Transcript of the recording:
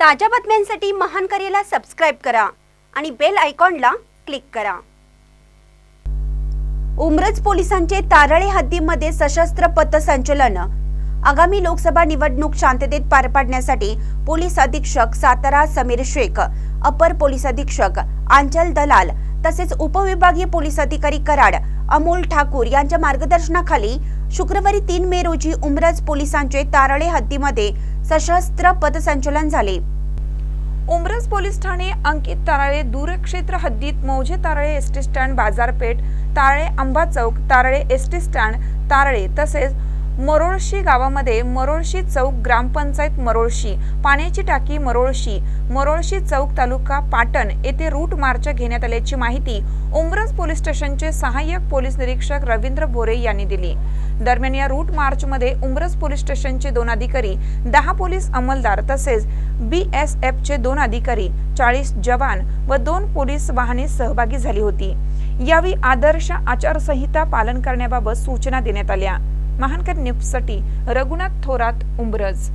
ताज्या बातम्यांसाठी महान करेला सबस्क्राईब करा आणि बेल आयकॉनला क्लिक करा. उमरज पोलिसांचे तारळे हद्दीमध्ये सशस्त्र पथसंचलन आगामी लोकसभा निवडणूक शांततेत पार पाडण्यासाठी पोलीस अधीक्षक सातारा समीर शेख अपर पोलीस अधीक्षक आंचल दलाल तसेच उपविभागीय पोलीस अधिकारी कराड अमोल ठाकूर यांच्या मार्गदर्शनाखाली शुक्रवारी तीन मे रोजी उमरज पोलिसांचे तारळे हद्दीमध्ये सशस्त्र पथसंचलन झाले. उमरस पोलीस ठाणे अंकित ताराळे दूरक्षेत्र हद्दीत मौजे तारळे एसटी स्टँड बाजारपेठ तारळे आंबा चौक तारळे एसटी स्टँड तारळे तसेच मरोळशी गावामध्ये मरोळशी चौक ग्रामपंचायत मरोळशी पाण्याची टाकी मरोळशी मरोळशी चौक तालुका पाटण येथे रूट मार्च घेण्यात आल्याची माहिती उमरज पोलीस स्टेशनचे सहाय्यक पोलीस निरीक्षक रवींद्र भोरे यांनी दिली. दरम्यान या रूट मार्चमध्ये उमरज पोलीस स्टेशनचे दोन अधिकारी दहा पोलीस अंमलदार तसेच बी एस एफचे दोन अधिकारी चाळीस जवान व दोन पोलीस वाहने सहभागी झाली होती. यावेळी आदर्श आचारसंहिता पालन करण्याबाबत सूचना देण्यात आल्या. महानकर न्यूजसाठी रघुनाथ थोरात उंबरज